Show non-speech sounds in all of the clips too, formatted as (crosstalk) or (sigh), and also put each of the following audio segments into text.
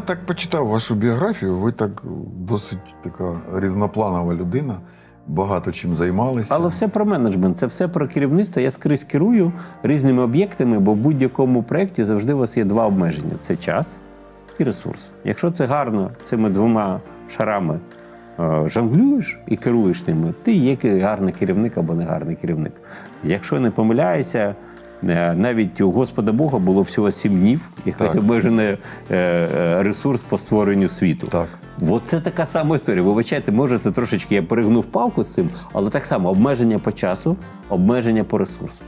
Я так почитав вашу біографію. Ви так досить така різнопланова людина, багато чим займалися. Але все про менеджмент, це все про керівництво. Я скрізь керую різними об'єктами, бо в будь-якому проєкті завжди у вас є два обмеження: це час і ресурс. Якщо це гарно цими двома шарами е, жонглюєш і керуєш ними, ти є гарний керівник або не гарний керівник. Якщо не помиляюся, навіть у Господа Бога було всього сім днів, Так. обмежений е, е, ресурс по створенню світу. Так. От це така сама історія. Вибачайте, може, це трошечки я перегнув палку з цим, але так само обмеження по часу, обмеження по ресурсу.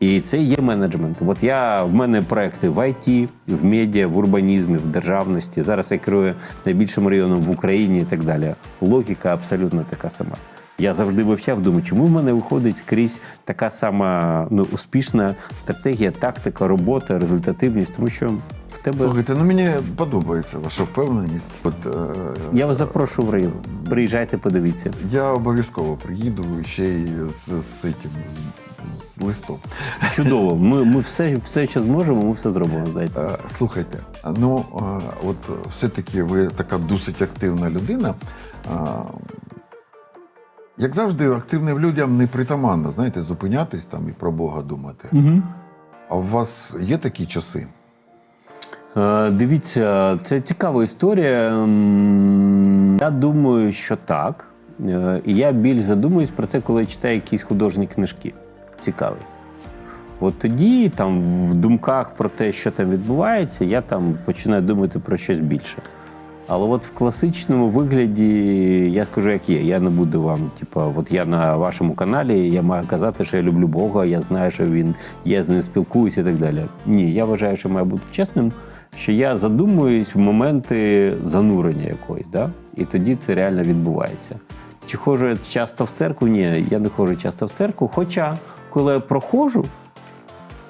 І це є менеджмент. От я в мене проекти в ІТ, в медіа, в урбанізмі, в державності. Зараз я керую найбільшим районом в Україні і так далі. Логіка абсолютно така сама. Я завжди вивчав, думаю, чому в мене виходить скрізь така сама ну, успішна стратегія, тактика, робота, результативність, тому що в тебе Слухайте, ну мені подобається ваша впевненість. От, е, я вас запрошую в район. Приїжджайте, подивіться. я обов'язково приїду ще й з, з, цим, з, з листом. Чудово. (laughs) Ми, ми все, все, що зможемо, ми все зробимо. Знаєте. Е, Слухайте, ну е, от все-таки ви така досить активна людина. Е, Як завжди, активним людям не притаманно, знаєте, зупинятись там і про Бога думати. Угу. А у вас є такі часи? Е, дивіться, це цікава історія. Я думаю, що так. Е, І я більш задумуюсь про це, коли читаю якісь художні книжки. Цікаві. От тоді, там, в думках про те, що там відбувається, я там починаю думати про щось більше. Але от в класичному вигляді я скажу, як є. Я не буду вам, типа, от я на вашому каналі, я маю казати, що я люблю Бога, я знаю, що він є, з ним спілкуюся і так далі. Ні, я вважаю, що маю бути чесним, що я задумуюсь в моменти занурення якоїсь, да? і тоді це реально відбувається. Чи ходжу я часто в церкву? Ні, я не ходжу часто в церкву. Хоча, коли я проходжу,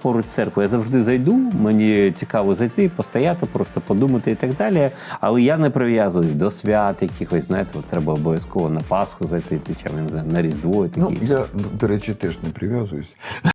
поруч церкви. Я завжди зайду, мені цікаво зайти, постояти, просто подумати і так далі. Але я не прив'язуюсь до свят якихось, знаєте, от треба обов'язково на Пасху зайти, чи на Різдво і такі. Ну, я, до речі, теж не прив'язуюсь.